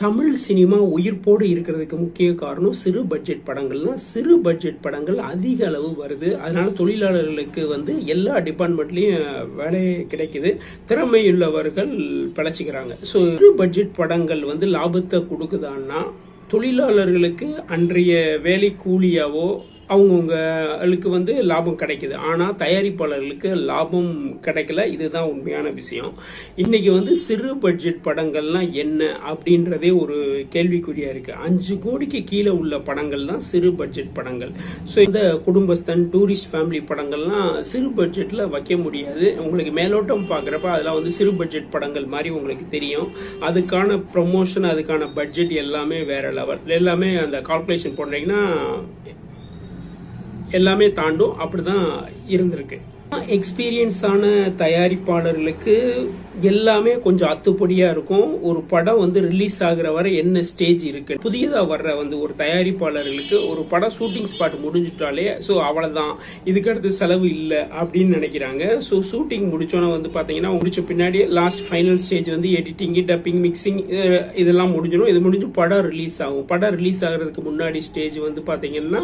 Tamil cinema உயிர்ப்போடு இருக்கிறதுக்கு முக்கிய காரணம் சிறு பட்ஜெட் படங்கள்னா சிறு பட்ஜெட் படங்கள் அதிக அளவு வருது. அதனால தொழிலாளர்களுக்கு வந்து எல்லா டிபார்ட்மெண்ட்லேயும் வேலை கிடைக்குது. திறமையுள்ளவர்கள் பிழைச்சிக்கிறாங்க. ஸோ சிறு பட்ஜெட் படங்கள் வந்து லாபத்தை கொடுக்குதான்னா தொழிலாளர்களுக்கு அன்றைய வேலை கூலியாவோ அவங்கவுங்களுக்கு வந்து லாபம் கிடைக்குது. ஆனால் தயாரிப்பாளர்களுக்கு லாபம் கிடைக்கல. இதுதான் உண்மையான விஷயம். இன்னைக்கு வந்து சிறு பட்ஜெட் படங்கள்லாம் என்ன அப்படின்றதே ஒரு கேள்விக்குறியாக இருக்குது அஞ்சு கோடிக்கு கீழே உள்ள படங்கள் தான் சிறு பட்ஜெட் படங்கள். ஸோ இந்த குடும்பஸ்தன் டூரிஸ்ட் ஃபேமிலி படங்கள்லாம் சிறு பட்ஜெட்டில் வைக்க முடியாது. உங்களுக்கு மேலோட்டம் பார்க்குறப்ப அதெல்லாம் வந்து சிறு பட்ஜெட் படங்கள் மாதிரி உங்களுக்கு தெரியும். அதுக்கான ப்ரொமோஷன் அதுக்கான பட்ஜெட் எல்லாமே வேற லெவல் எல்லாமே அந்த கால்குலேஷன் பண்ணுறீங்கன்னா எல்லாமே தாண்டும் அப்படிதான் இருந்திருக்கு. எக்ஸ்பீரியன்ஸான தயாரிப்பாளர்களுக்கு எல்லாமே கொஞ்சம் அத்துப்படியாக இருக்கும். ஒரு படம் வந்து ரிலீஸ் ஆகுற வரை என்ன ஸ்டேஜ் இருக்கு? புதியதாக வர்ற வந்து ஒரு தயாரிப்பாளர்களுக்கு ஒரு படம் ஷூட்டிங் ஸ்பாட் முடிஞ்சிட்டாலே ஸோ அவ்வளோதான் இதுக்கடுத்து செலவு இல்லை அப்படின்னு நினைக்கிறாங்க. ஸோ ஷூட்டிங் முடிச்சோன்னே வந்து பார்த்தீங்கன்னா முடிச்ச பின்னாடி லாஸ்ட் ஃபைனல் ஸ்டேஜ் வந்து எடிட்டிங் டப்பிங் மிக்சிங் இதெல்லாம் முடிஞ்சிடும் இது முடிஞ்சு படம் ரிலீஸ் ஆகும். படம் ரிலீஸ் ஆகிறதுக்கு முன்னாடி ஸ்டேஜ் வந்து பார்த்தீங்கன்னா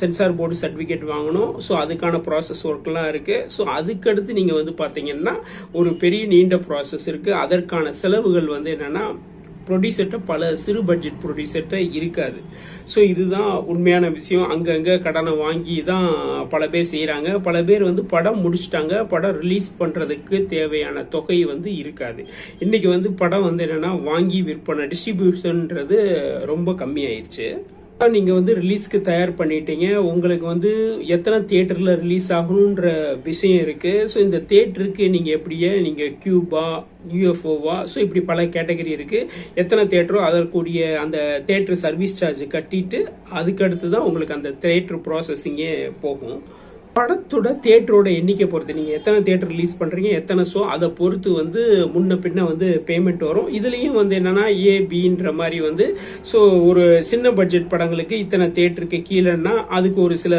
சென்சார் போர்டு சர்டிஃபிகேட் வாங்கணும். ஸோ அதுக்கான ப்ராசஸ் ஒர்க்லாம் இருக்குது ஸோ அதுக்கடுத்து நீங்கள் வந்து பார்த்தீங்கன்னா ஒரு பெரிய நீண்ட ப்ராசஸ் இருக்குது அதற்கான செலவுகள் வந்து என்னென்னா ப்ரொடியூசர்கிட்ட பல சிறு பட்ஜெட் ப்ரொடியூசர்கிட்ட இருக்காது. ஸோ இதுதான் உண்மையான விஷயம். அங்கங்கே கடனை வாங்கி தான் பல பேர் செய்கிறாங்க பல பேர் வந்து படம் முடிச்சிட்டாங்க. படம் ரிலீஸ் பண்ணுறதுக்கு தேவையான தொகை வந்து இருக்காது. இன்றைக்கி வந்து படம் வந்து என்னென்னா வாங்கி விற்பனை டிஸ்ட்ரிபியூஷன்ன்றது ரொம்ப கம்மியாயிருச்சு. நீங்க வந்து ரிலீஸ்க்கு தயார் பண்ணிட்டீங்க. உங்களுக்கு வந்து எத்தனை தியேட்டர்ல ரிலீஸ் ஆகணுன்ற விஷயம் இருக்கு. ஸோ இந்த தியேட்டருக்கு நீங்க எப்படியே நீங்க கியூபா யூஎஃப்ஓவா ஸோ இப்படி பல கேட்டகரி இருக்கு. எத்தனை தியேட்டரோ அதற்குரிய அந்த தியேட்டர் சர்வீஸ் சார்ஜ் கட்டிட்டு அதுக்கு அடுத்து தான் உங்களுக்கு அந்த தியேட்டர் ப்ராசஸிங்கே போகும். படத்தோட தேட்டரோட எண்ணிக்கை பொறுத்து. நீங்க எத்தனை தேட்டர் ரிலீஸ் பண்றீங்க எத்தனை ஷோ அதை பொறுத்து வந்து முன்ன பின்ன வந்து பேமெண்ட் வரும். இதுலயும் வந்து என்னன்னா ஏபின்ற மாதிரி வந்து ஸோ ஒரு சின்ன பட்ஜெட் படங்களுக்கு இத்தனை தேட்டருக்கு கீழேன்னா அதுக்கு ஒரு சில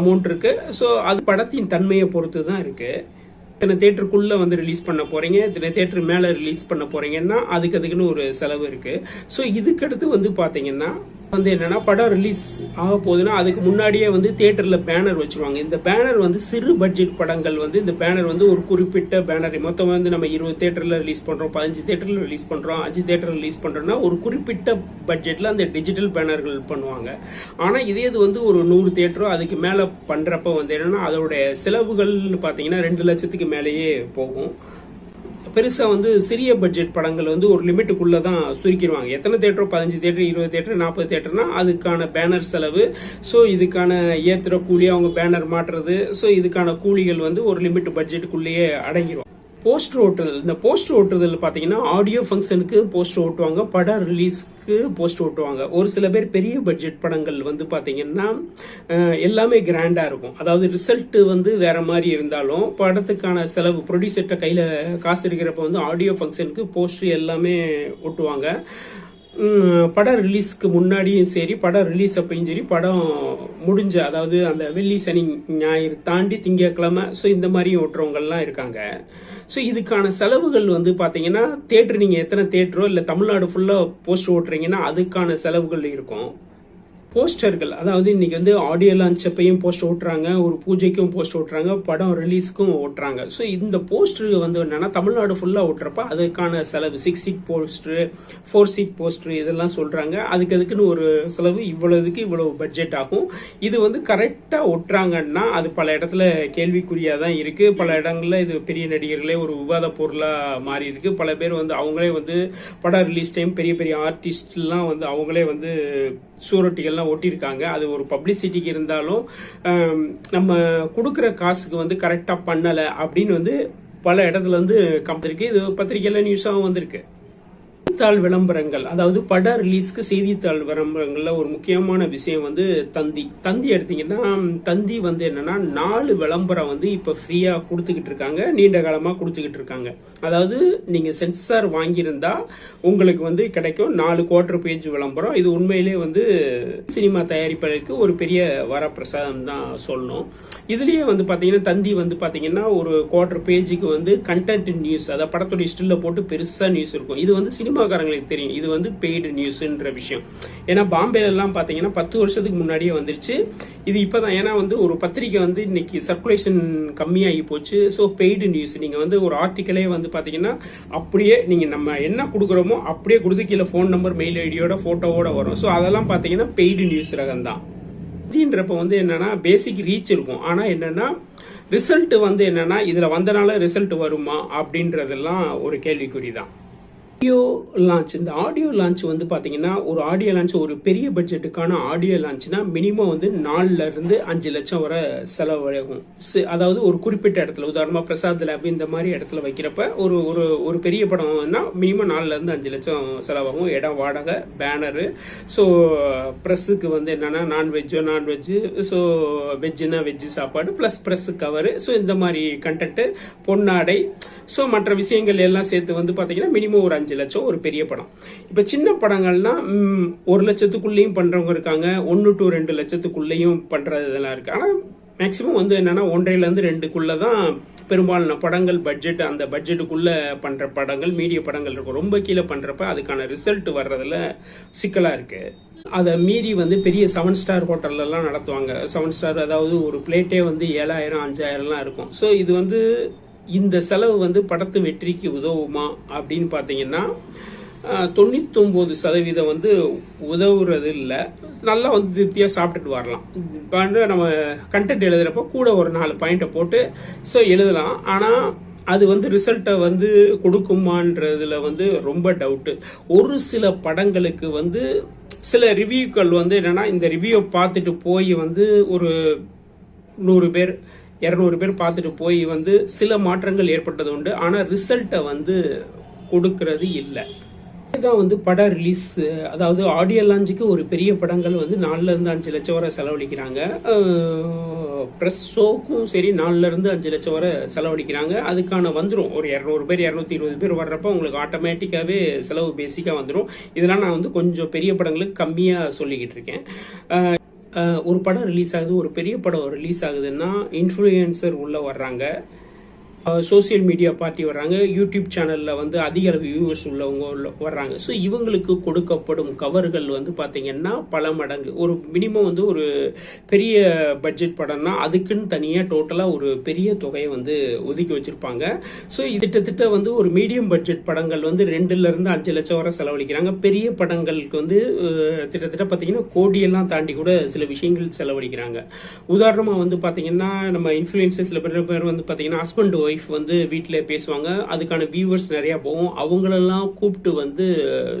அமௌண்ட் இருக்கு. ஸோ அது படத்தின் தன்மையை பொறுத்து தான் இருக்கு. இத்தனை தேட்டருக்குள்ள வந்து ரிலீஸ் பண்ண போறீங்க இத்தனை தேட்டர் மேல ரிலீஸ் பண்ண போறீங்கன்னா அதுக்கு அதுக்குன்னு ஒரு செலவு இருக்கு. ஸோ இதுக்கடுத்து வந்து பாத்தீங்கன்னா வந்து என்னன்னா படம் ரிலீஸ் ஆக போகுதுன்னா அதுக்கு முன்னாடியே வந்து தியேட்டர்ல பேனர் வச்சிருவாங்க. இந்த பேனர் வந்து சிறு பட்ஜெட் படங்கள் வந்து இந்த பேனர் வந்து ஒரு குறிப்பிட்ட பேனர் மொத்தம் வந்து நம்ம இருபது தேட்டரில் ரிலீஸ் பண்றோம் பதினஞ்சு தேட்டரில் ரிலீஸ் பண்றோம் அஞ்சு தேட்டர் ரிலீஸ் பண்றோம்னா ஒரு குறிப்பிட்ட பட்ஜெட்ல அந்த டிஜிட்டல் பேனர்கள் பண்ணுவாங்க. ஆனா இதே இது வந்து ஒரு நூறு தேட்டரோ அதுக்கு மேல பண்றப்ப வந்து என்னன்னா அதோட செலவுகள்னு பாத்தீங்கன்னா ரெண்டு லட்சத்துக்கு மேலேயே போகும். பெருசாக வந்து சிறிய பட்ஜெட் படங்கள் வந்து ஒரு லிமிட்டுக்குள்ளே தான் சுருக்கிடுவாங்க. எத்தனை தேட்டரோ பதினஞ்சு தேட்டர் இருபது தேட்டர் நாற்பது தேட்டர்னா அதுக்கான பேனர் செலவு. ஸோ இதுக்கான ஏத்துற கூலி அவங்க பேனர் மாட்டுறது ஸோ இதுக்கான கூலிகள் வந்து ஒரு லிமிட் பட்ஜெட்டுக்குள்ளேயே அடங்கிடும் போஸ்டர் ஓட்டுதல் இந்த போஸ்டர் ஓட்டுதல் பார்த்தீங்கன்னா ஆடியோ ஃபங்க்ஷனுக்கு போஸ்டர் ஓட்டுவாங்க படம் ரிலீஸ்க்கு போஸ்டர் ஓட்டுவாங்க. ஒரு சில பேர் பெரிய பட்ஜெட் படங்கள் வந்து பார்த்தீங்கன்னா எல்லாமே கிராண்டாக இருக்கும். அதாவது ரிசல்ட் வந்து வேற மாதிரி இருந்தாலும் படத்துக்கான செலவு ப்ரொடியூசர்கிட்ட கையில் காசு இருக்கிறப்ப வந்து ஆடியோ ஃபங்க்ஷனுக்கு போஸ்டர் எல்லாமே ஓட்டுவாங்க. படம் ரிலீஸ்க்கு முன்னாடியும் சரி படம் ரிலீஸ் அப்பையும் சரி படம் முடிஞ்ச அதாவது அந்த வெள்ளி சனி ஞாயிறு தாண்டி திங்கட்கிழமை ஸோ இந்த மாதிரி ஓட்டுறவங்கள்லாம் இருக்காங்க. ஸோ இதுக்கான செலவுகள் வந்து பார்த்தீங்கன்னா தேட்டர் நீங்கள் எத்தனை தேட்டரோ இல்லை தமிழ்நாடு ஃபுல்லாக போஸ்டர் ஓட்டுறீங்கன்னா அதுக்கான செலவுகள் இருக்கும். போஸ்டர்கள் அதாவது இன்னைக்கு வந்து ஆடியோ லான்ச் அப்பையும் போஸ்டர் ஓட்டுறாங்க ஒரு பூஜைக்கும் போஸ்டர் ஓட்டுறாங்க படம் ரிலீஸ்க்கும் ஓட்டுறாங்க. ஸோ இந்த போஸ்டர் வந்து என்னன்னா தமிழ்நாடு ஃபுல்லாக ஓட்டுறப்ப அதுக்கான செலவு six sheet poster four sheet poster இதெல்லாம் சொல்றாங்க. அதுக்கு அதுக்குன்னு ஒரு செலவு இவ்வளவுக்கு இவ்வளவு பட்ஜெட் ஆகும். இது வந்து கரெக்டாக ஒட்டுறாங்கன்னா அது பல இடத்துல கேள்விக்குறியாக தான் இருக்கு. பல இடங்களில் இது பெரிய நடிகர்களே ஒரு விவாத பொருளாக மாறி இருக்கு. பல பேர் வந்து அவங்களே வந்து படம் ரிலீஸ் டைம் பெரிய பெரிய ஆர்டிஸ்ட்லாம் வந்து அவங்களே வந்து சுவரொட்டிகள்லாம் ஒட்டியிருக்காங்க. அது ஒரு பப்ளிசிட்டிக்கு இருந்தாலும் நம்ம கொடுக்குற காசுக்கு வந்து கரெக்டாக பண்ணலை அப்படின்னு வந்து பல இடத்துல வந்து கம்பெனிக்கு இது பத்திரிகையில் நியூஸாகவும் வந்திருக்கு. செய்தித்தாள் விளம்பரங்கள். அதாவது பட ரிலீஸ்க்கு செய்தித்தாள் விளம்பரங்கள்ல ஒரு முக்கியமான விஷயம் வந்து தந்தி. தந்தி எடுத்தீங்கன்னா தந்தி வந்து என்னன்னா நாலு விளம்பரம் வந்து இப்ப ஃப்ரீயா கொடுத்துக்கிட்டு இருக்காங்க. நீண்ட காலமா கொடுத்துக்கிட்டு இருக்காங்க. அதாவது நீங்க சென்சார் வாங்கியிருந்தா உங்களுக்கு வந்து கிடைக்கும் நாலு குவார்டர் பேஜ் விளம்பரம். இது உண்மையிலே வந்து சினிமா தயாரிப்பதற்கு ஒரு பெரிய வரப்பிரசாதம் தான் சொல்லணும். இதுலயே வந்து பாத்தீங்கன்னா தந்தி வந்து பாத்தீங்கன்னா ஒரு குவார்டர் பேஜுக்கு வந்து கண்டென்ட் நியூஸ் அதாவது படத்துடைய ஸ்டில்ல போட்டு பெருசா நியூஸ் இருக்கும். இது வந்து சினிமா சினிமாக்காரங்களுக்கு தெரியும். இது வந்து பெய்டு நியூஸ்ன்ற விஷயம். ஏன்னா பாம்பேலெல்லாம் பார்த்தீங்கன்னா பத்து வருஷத்துக்கு முன்னாடியே வந்துருச்சு. இது இப்போ தான் ஏன்னா வந்து ஒரு பத்திரிக்கை வந்து இன்னைக்கு சர்க்குலேஷன் கம்மியாகி போச்சு. ஸோ பெய்டு நியூஸ் நீங்கள் வந்து ஒரு ஆர்டிக்கலே வந்து பார்த்தீங்கன்னா அப்படியே நீங்கள் நம்ம என்ன கொடுக்குறோமோ அப்படியே கொடுத்து கீழே ஃபோன் நம்பர் மெயில் ஐடியோட ஃபோட்டோவோட வரும். ஸோ அதெல்லாம் பார்த்தீங்கன்னா பெய்டு நியூஸ் ரகம் தான் இதுன்றப்ப வந்து என்னன்னா பேசிக் ரீச் இருக்கும். ஆனால் என்னன்னா ரிசல்ட் வந்து என்னன்னா இதுல வந்தனால ரிசல்ட் வருமா அப்படின்றதெல்லாம் ஒரு கேள்விக்குறி தான் ஆடியோ லான்ச் இந்த ஆடியோ லான்ச் வந்து பார்த்தீங்கன்னா ஒரு ஆடியோ லான்ச் ஒரு பெரிய பட்ஜெட்டுக்கான ஆடியோ லான்ச்னா மினிமம் வந்து நாலுல இருந்து அஞ்சு லட்சம் வர செலவழிக்கும் அதாவது ஒரு குறிப்பிட்ட இடத்துல உதாரணமாக பிரசாத் லேப் இந்த மாதிரி இடத்துல வைக்கிறப்ப ஒரு ஒரு ஒரு பெரிய படம்னா மினிமம் நாலுல இருந்து அஞ்சு லட்சம் செலவாகும். இடம் வாடகை பேனரு ஸோ ப்ரெஸ்ஸுக்கு வந்து என்னன்னா நான்வெஜ்ஜோ நான்வெஜ்ஜு ஸோ வெஜ்ஜுனா வெஜ்ஜு சாப்பாடு ப்ளஸ் ப்ரெஸ் கவரு ஸோ இந்த மாதிரி கண்டென்ட்டு பொன்னாடை ஸோ மற்ற விஷயங்கள் எல்லாம் சேர்த்து வந்து பார்த்தீங்கன்னா மினிமம் ஒரு அஞ்சு லட்சம் ஒரு பெரிய படம். இப்போ சின்ன படங்கள்னா ஒரு லட்சத்துக்குள்ளேயும் பண்ணுறவங்க இருக்காங்க. ஒன்று டு ரெண்டு லட்சத்துக்குள்ளேயும் பண்ணுறது இதெல்லாம் இருக்குது ஆனால் மேக்ஸிமம் வந்து என்னென்னா ஒன்றையிலேருந்து ரெண்டுக்குள்ளே தான் பெரும்பாலான படங்கள் பட்ஜெட் அந்த பட்ஜெட்டுக்குள்ளே பண்ணுற படங்கள் மீடிய படங்கள் இருக்கும். ரொம்ப கீழே பண்ணுறப்ப அதுக்கான ரிசல்ட் வர்றதில் சிக்கலாக இருக்குது அதை மீறி வந்து பெரிய செவன் ஸ்டார் ஹோட்டல்லலாம் நடத்துவாங்க. செவன் ஸ்டார் அதாவது ஒரு பிளேட்டே வந்து ஏழாயிரம் அஞ்சாயிரம்லாம் இருக்கும். ஸோ இது வந்து இந்த செலவு வந்து படத்து வெற்றிக்கு உதவுமா அப்படின்னு பார்த்தீங்கன்னா தொண்ணூத்தொம்பது சதவீதம் வந்து உதவுறது இல்லை நல்லா வந்து திருப்தியாக சாப்பிட்டுட்டு வரலாம். இப்போ வந்து நம்ம கண்டென்ட் எழுதுகிறப்போ கூட ஒரு நாலு பாயிண்ட்டை போட்டு ஸோ எழுதலாம். ஆனால் அது வந்து ரிசல்ட்டை வந்து கொடுக்குமான்றதுல வந்து ரொம்ப டவுட்டு ஒரு சில படங்களுக்கு வந்து சில ரிவ்யூக்கள் வந்து என்னென்னா இந்த ரிவ்யூவை பார்த்துட்டு போய் வந்து ஒரு நூறு பேர் இரநூறு பேர் பார்த்துட்டு போய் வந்து சில மாற்றங்கள் ஏற்பட்டது உண்டு. ஆனால் ரிசல்ட்டை வந்து கொடுக்கறது இல்லை. இதுதான் வந்து பட ரிலீஸ் அதாவது ஆடியோ லான்ச்சுக்கு ஒரு பெரிய படங்கள் வந்து நாலுலேருந்து அஞ்சு லட்சம் வரை செலவழிக்கிறாங்க. ப்ரெஸ் ஷோக்கும் சரி நாலுலேருந்து அஞ்சு லட்சம் வரை செலவழிக்கிறாங்க. அதுக்கான வந்துடும் ஒரு இரநூறு பேர் இரநூத்தி இருபது பேர் வர்றப்ப உங்களுக்கு ஆட்டோமேட்டிக்காகவே செலவு பேசிக்காக வந்துடும் இதெல்லாம் நான் வந்து கொஞ்சம் பெரிய படங்களுக்கு கம்மியாக சொல்லிக்கிட்டு இருக்கேன். ஒரு படம் ரிலீஸ் ஆகுது. ஒரு பெரிய படம் ரிலீஸ் ஆகுதுன்னா இன்ஃப்ளூயன்சர் உள்ள வர்றாங்க. சோசியல் மீடியா பார்ட்டி வர்றாங்க. யூடியூப் சேனலில் வந்து அதிக அளவு வியூவர்ஸ் உள்ளவங்க உள்ள- வர்றாங்க. ஸோ இவங்களுக்கு கொடுக்கப்படும் கவர்கள் வந்து பார்த்தீங்கன்னா பல மடங்கு. ஒரு மினிமம் வந்து ஒரு பெரிய பட்ஜெட் படம்னா அதுக்குன்னு தனியாக டோட்டலாக ஒரு பெரிய தொகையை வந்து ஒதுக்கி வச்சுருப்பாங்க. ஸோ இது கிட்டத்தட்ட வந்து ஒரு மீடியம் பட்ஜெட் படங்கள் வந்து ரெண்டுலேருந்து அஞ்சு லட்சம் வரை செலவழிக்கிறாங்க. பெரிய படங்களுக்கு வந்து கிட்டத்தட்ட பார்த்தீங்கன்னா கோடியெல்லாம் தாண்டி கூட சில விஷயங்கள் செலவழிக்கிறாங்க. உதாரணமாக வந்து பார்த்தீங்கன்னா நம்ம இன்ஃப்ளூயன்சர் சில பேர் பேர் வந்து பார்த்தீங்கன்னா ஹஸ்பண்ட் ஒய்ஃப் வந்து வீட்டில் பேசுவாங்க. அதுக்கான வியூவர்ஸ் நிறையா போகும். அவங்களெல்லாம் கூப்பிட்டு வந்து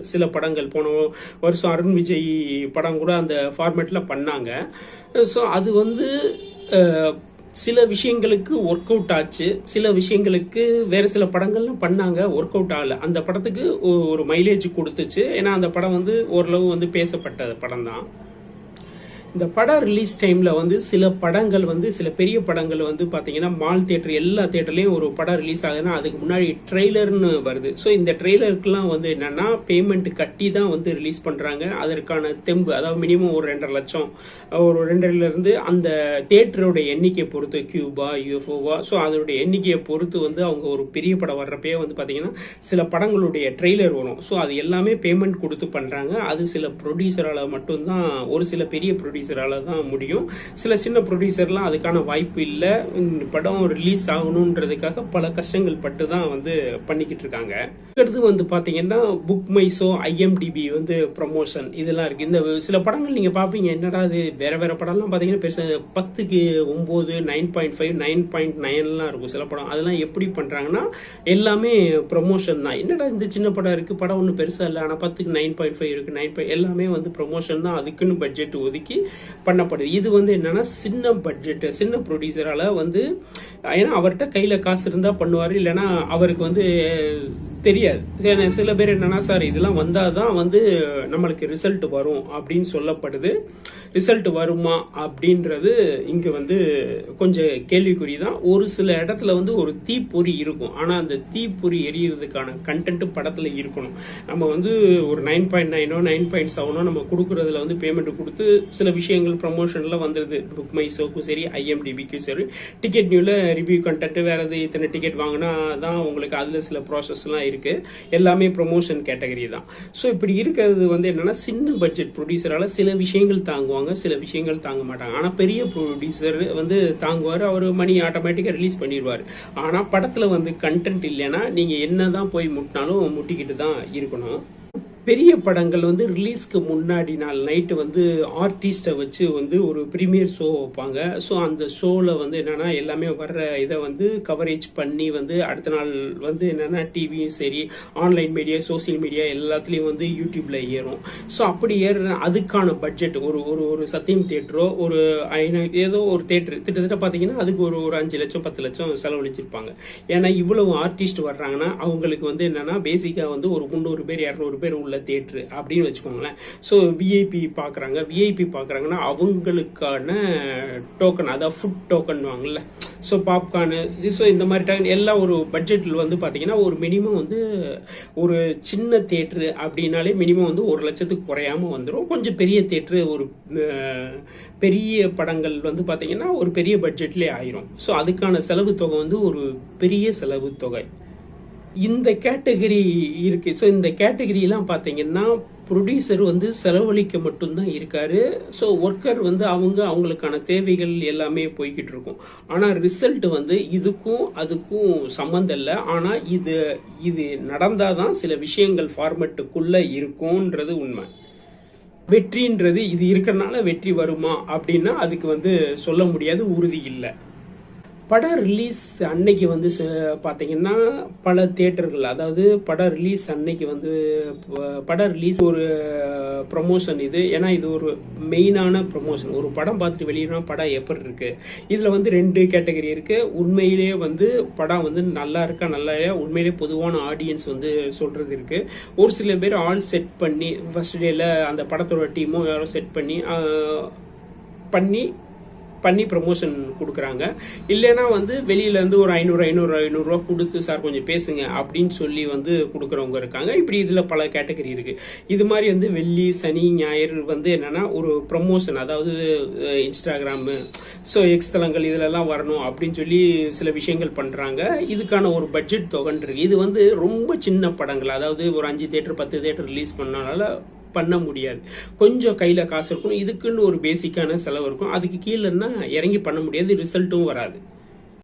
சில படங்கள் போன வருஷம் அருண் விஜய் படம் கூட அந்த ஃபார்மேட்டில் பண்ணாங்க. ஸோ அது வந்து சில விஷயங்களுக்கு ஒர்க் அவுட் ஆச்சு. சில விஷயங்களுக்கு வேற சில படங்கள்லாம் பண்ணாங்க ஒர்க் அவுட் ஆகல. அந்த படத்துக்கு ஒரு மைலேஜ் கொடுத்துச்சு. ஏன்னா அந்த படம் வந்து ஓரளவு வந்து பேசப்பட்ட படம் தான் இந்த படம் ரிலீஸ் டைமில் வந்து சில படங்கள் வந்து சில பெரிய படங்கள் வந்து பார்த்தீங்கன்னா மால் தேட்டர் எல்லா தேட்டர்லேயும் ஒரு படம் ரிலீஸ் ஆகுதுன்னா அதுக்கு முன்னாடி ட்ரெய்லர்னு வருது. ஸோ இந்த ட்ரெய்லருக்குலாம் வந்து என்னன்னா பேமெண்ட் கட்டி தான் வந்து ரிலீஸ் பண்ணுறாங்க அதற்கான தெம்பு அதாவது மினிமம் ஒரு ரெண்டரை லட்சம் ஒரு ரெண்டரைலேருந்து அந்த தேட்டரோட எண்ணிக்கையை பொறுத்து கியூபா யூஎஃப்ஓவா ஸோ அதனுடைய எண்ணிக்கையை பொறுத்து வந்து அவங்க ஒரு பெரிய படம் வர்றப்பே வந்து பார்த்தீங்கன்னா சில படங்களுடைய ட்ரெய்லர் வரும். ஸோ அது எல்லாமே பேமெண்ட் கொடுத்து பண்ணுறாங்க அது சில ப்ரொடியூசரால் மட்டும்தான் ஒரு சில பெரிய ப்ரொடியூசரால் தான் முடியும். சில சின்ன ப்ரொடியூசர்லாம் அதுக்கான வாய்ப்பு இல்லை. இந்த படம் ரிலீஸ் ஆகணுன்றதுக்காக பல கஷ்டங்கள் பட்டு தான் வந்து பண்ணிக்கிட்டு இருக்காங்க. அடுத்து வந்து பார்த்தீங்கன்னா புக் மைசோ ஐஎம்டிபி வந்து ப்ரமோஷன் இதெல்லாம் இருக்கு. இந்த சில படங்கள் நீங்கள் பார்ப்பீங்க என்னடா இது? வேற வேற படம்லாம் பார்த்தீங்கன்னா பெருசாக பத்துக்கு ஒம்பது nine point five nine point நைன்லாம் இருக்கும் சில படம். அதெல்லாம் எப்படி பண்ணுறாங்கன்னா எல்லாமே ப்ரமோஷன் தான். என்னடா இந்த சின்ன படம் இருக்குது படம் ஒன்றும் பெருசாக இல்லை. ஆனால் பத்துக்கு நைன் பாயிண்ட் ஃபைவ் இருக்குது நைன் பாயிண்ட் எல்லாமே வந்து ப்ரொமோஷன் தான். அதுக்குன்னு பட்ஜெட் ஒதுக்கி பண்ணப்படுது. இது வந்து என்னென்னா சின்ன பட்ஜெட்டு சின்ன ப்ரொடியூசரால் வந்து ஏன்னா அவர்கிட்ட கையில் காசு இருந்தால் பண்ணுவார். இல்லைன்னா அவருக்கு வந்து தெரியாது. சில- பேர் என்னன்னா சார் இதெல்லாம் வந்தால் தான் வந்து நம்மளுக்கு ரிசல்ட் வரும் அப்படின்னு சொல்லப்படுது. ரிசல்ட் வருமா? அப்படின்றது இங்கே வந்து கொஞ்சம் கேள்விக்குறி தான். ஒரு சில இடத்துல வந்து ஒரு தீப்பொறி இருக்கும். ஆனால் அந்த தீப்பொறி எரியறதுக்கான கண்டென்ட் படத்தில் இருக்கணும். நம்ம வந்து ஒரு நைன் பாயிண்ட் நைனோ நைன் பாயிண்ட் செவனோ நம்ம கொடுக்குறதுல வந்து பேமெண்ட் கொடுத்து சில விஷயங்கள் ப்ரமோஷனில் வந்துடுது புக் மை ஷோக்கும் சரி ஐஎம்டிபிக்கும் சரி டிக்கெட் நியூவில் ரிவ்யூ கண்டென்ட் வேறு எது இத்தனை டிக்கெட் வாங்கினா தான் உங்களுக்கு அதில் சில ப்ராசஸ்லாம் இருக்கு. எல்லாமே ப்ரொமோஷன் கேட்டகரி தான். ஸோ இப்படி இருக்கிறது வந்து என்னன்னா சின்ன பட்ஜெட் ப்ரொடியூசரால சில விஷயங்கள் தாங்குவாங்க சில விஷயங்கள் தாங்க மாட்டாங்க. ஆனால் பெரிய ப்ரொடியூசர் வந்து தாங்குவார் அவர் மணி ஆட்டோமேட்டிக்காக ரிலீஸ் பண்ணிடுவார் ஆனால் படத்தில் வந்து கண்டென்ட் இல்லைன்னா நீங்கள் என்ன தான் போய் முட்டினாலும் முட்டிக்கிட்டு தான் இருக்கணும். பெரிய படங்கள் வந்து ரிலீஸ்க்கு முன்னாடி நாள் நைட்டு வந்து ஆர்டிஸ்ட்டை வச்சு வந்து ஒரு ப்ரீமியர் ஷோ வைப்பாங்க. ஸோ அந்த ஷோவில் வந்து என்னென்னா எல்லாமே வர்ற இதை வந்து கவரேஜ் பண்ணி வந்து அடுத்த நாள் வந்து என்னென்னா டிவியும் சரி ஆன்லைன் மீடியா சோசியல் மீடியா எல்லாத்துலேயும் வந்து யூடியூப்பில் ஏறும். ஸோ அப்படி ஏறுற அதுக்கான பட்ஜெட் ஒரு ஒரு ஒரு சத்தியம் தேட்டரோ ஒரு ஏதோ ஒரு தேட்டர் கிட்டத்தட்ட பார்த்தீங்கன்னா அதுக்கு ஒரு ஒரு அஞ்சு லட்சம் பத்து லட்சம் செலவழிச்சிருப்பாங்க. ஏன்னா இவ்வளவு ஆர்டிஸ்ட் வர்றாங்கன்னா அவங்களுக்கு வந்து என்னென்னா பேசிக்காக வந்து ஒரு முந்நூறு பேர் இரநூறு பேர் உள்ள தேட்ரு அப்படின்னு வச்சுக்கோங்களேன். ஸோ விஐபி பார்க்குறாங்க. விஐபி பார்க்குறாங்கன்னா அவங்களுக்கான டோக்கன் அதாவது ஃபுட் டோக்கன் வாங்கல. ஸோ பாப்கார்னு ஸோ இந்த மாதிரி டைம் எல்லாம் ஒரு பட்ஜெட்டில் வந்து பார்த்தீங்கன்னா ஒரு மினிமம் வந்து ஒரு சின்ன தேட்ரு அப்படின்னாலே மினிமம் வந்து ஒரு லட்சத்துக்கு குறையாம வந்துடும் கொஞ்சம் பெரிய தேட்ரு ஒரு பெரிய படங்கள் வந்து பார்த்தீங்கன்னா ஒரு பெரிய பட்ஜெட்லேயே ஆயிரும். ஸோ அதுக்கான செலவு தொகை வந்து ஒரு பெரிய செலவு தொகை. இந்த கேட்டகரி இருக்கு. ஸோ இந்த கேட்டகரியெல்லாம் பார்த்தீங்கன்னா ப்ரொடியூசர் வந்து செலவழிக்க மட்டும்தான் இருக்காரு. ஸோ ஒர்க்கர் வந்து அவங்க அவங்களுக்கான தேவைகள் எல்லாமே போய்கிட்டு இருக்கும். ஆனால் ரிசல்ட் வந்து இதுக்கும் அதுக்கும் சம்மந்தம் இல்லை. ஆனால் இது இது நடந்தால் தான் சில விஷயங்கள் ஃபார்மெட்டுக்குள்ளே இருக்கும்ன்றது உண்மை. வெற்றின்றது இது இருக்கிறனால வெற்றி வருமா அப்படின்னா அதுக்கு வந்து சொல்ல முடியாது உறுதி இல்லை. படம் ரிலீஸ் அன்னைக்கு வந்து ச- பல தேட்டர்கள் அதாவது படம் ரிலீஸ் அன்னைக்கு வந்து படம் ரிலீஸ் ஒரு ப்ரொமோஷன் இது. ஏன்னா இது ஒரு மெயினான ப்ரொமோஷன் ஒரு படம் பார்த்துட்டு வெளியிடனா படம் எப்படி இருக்கு? இதில் வந்து ரெண்டு கேட்டகரி இருக்கு. உண்மையிலேயே வந்து படம் வந்து நல்லா இருக்கா நல்லா இல்லையா? உண்மையிலே பொதுவான ஆடியன்ஸ் வந்து சொல்றது இருக்கு. ஒரு சில பேர் ஆல் செட் பண்ணி ஃபர்ஸ்ட் டேல அந்த படத்தோட டீமும் யாரும் செட் பண்ணி பண்ணி பண்ணி ப்ரமோஷன் கொடுக்குறாங்க. இல்லைன்னா வந்து வெளியிலேருந்து ஒரு ஐநூறு ஐநூறு ஐநூறுரூவா கொடுத்து சார் கொஞ்சம் பேசுங்க அப்படின்னு சொல்லி வந்து கொடுக்குறவங்க இருக்காங்க. இப்படி இதில் பல கேட்டகரி இருக்குது இது மாதிரி வந்து வெள்ளி சனி ஞாயிறு வந்து என்னன்னா ஒரு ப்ரமோஷன் அதாவது இன்ஸ்டாகிராமு ஸோ எக்ஸ் தளங்கள் இதுலலாம் வரணும் அப்படின்னு சொல்லி சில விஷயங்கள் பண்ணுறாங்க இதுக்கான ஒரு பட்ஜெட் தொகைன்னு இருக்குது இது வந்து ரொம்ப சின்ன படங்கள். அதாவது ஒரு அஞ்சு தேட்டர் பத்து தேட்டர் ரிலீஸ் பண்ணனால பண்ண முடியாது. கொஞ்சம் கையில் காசு இருக்கும் இதுக்குன்னு ஒரு பேசிக்கான செலவு இருக்கும். அதுக்கு கீழேன்னா இறங்கி பண்ண முடியாது. ரிசல்ட்டும் வராது.